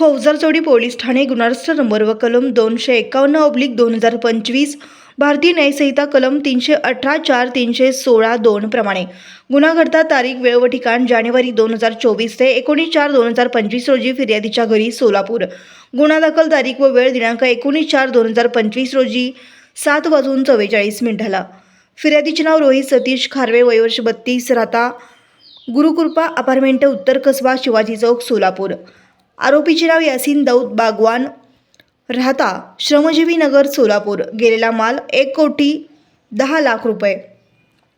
फौजारचोडी police Thane गुन्हा number व कलम दोनशे एकावन्न ऑब्लिक दोन हजार पंचवीस भारतीय न्यायसंहिता कलम तीनशे अठरा चार तीनशे सोळा दोन प्रमाणे. गुन्हा घडता तारीख वेळ व ठिकाण जानेवारी दोन हजार चोवीस ते एकोणीस चार दोन हजार पंचवीस रोजी फिर्यादीच्या घरी सोलापूर. गुन्हा दाखल तारीख व वेळ दिनांक एकोणीस चार दोन हजार पंचवीस रोजी सात वाजून चव्वेचाळीस मिनिटाला. फिर्यादीचे नाव रोहित सतीश खारवे वयोवर्ष बत्तीस राहता गुरुकृपा अपार्टमेंट उत्तर कसबा शिवाजी चौक सोलापूर. आरोपीचे नाव यासिन दाऊद बागवान राहता श्रमजीवी नगर सोलापूर. गेलेला माल एक कोटी दहा लाख रुपये.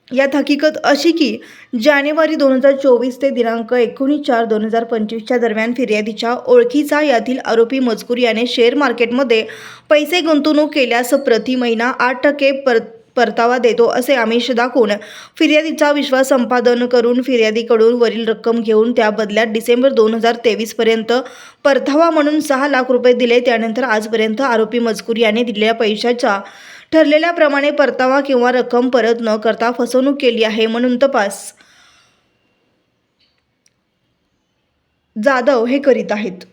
यात हकीकत अशी की जानेवारी दोन हजार चोवीस ते दिनांक एकोणीस चार दोन हजार पंचवीसच्या दरम्यान फिर्यादीच्या ओळखीचा यातील आरोपी मजकूर याने शेअर मार्केटमध्ये पैसे गुंतवणूक केल्यास प्रति महिना आठ टक्के पर परतावा देतो असे आमिष दाखवून फिर्यादीचा विश्वास संपादन करून फिर्यादीकडून वरील रक्कम घेऊन त्या बदल्यात डिसेंबर दोन हजार तेवीसपर्यंत परतावा म्हणून सहा लाख रुपये दिले. त्यानंतर आजपर्यंत आरोपी मजकूर याने दिलेल्या पैशाच्या ठरलेल्याप्रमाणे परतावा किंवा रक्कम परत न करता फसवणूक केली आहे म्हणून तपास. जाधव हे करीत आहेत.